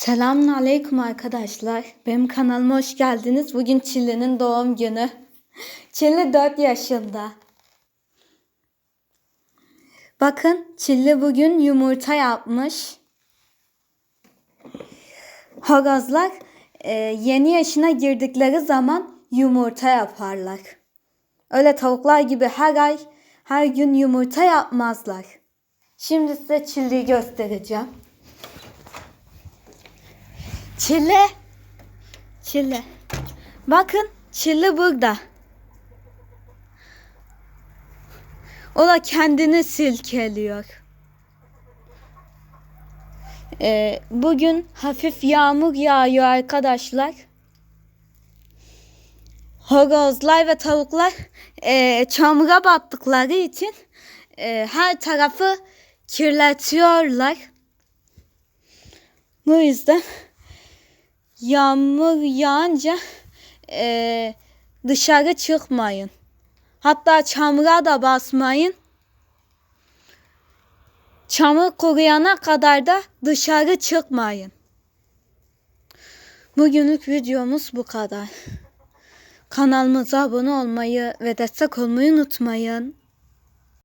Selamun Aleyküm arkadaşlar. Benim kanalıma hoş geldiniz. Bugün Çilli'nin doğum günü. Çilli 4 yaşında. Bakın Çilli bugün yumurta yapmış. Horozlar e, yeni yaşına girdikleri zaman yumurta yaparlar. Öyle tavuklar gibi her ay her gün yumurta yapmazlar. Şimdi size Çilli'yi göstereceğim. Çille. Çille. Bakın Çille burada. O da kendini silkeliyor. Ee, bugün hafif yağmur yağıyor arkadaşlar. Horozlar ve tavuklar e, çamura battıkları için e, her tarafı kirletiyorlar. Bu yüzden yağmur yağınca e, dışarı çıkmayın. Hatta çamura da basmayın. Çamur kuruyana kadar da dışarı çıkmayın. Bugünlük videomuz bu kadar. Kanalımıza abone olmayı ve destek olmayı unutmayın.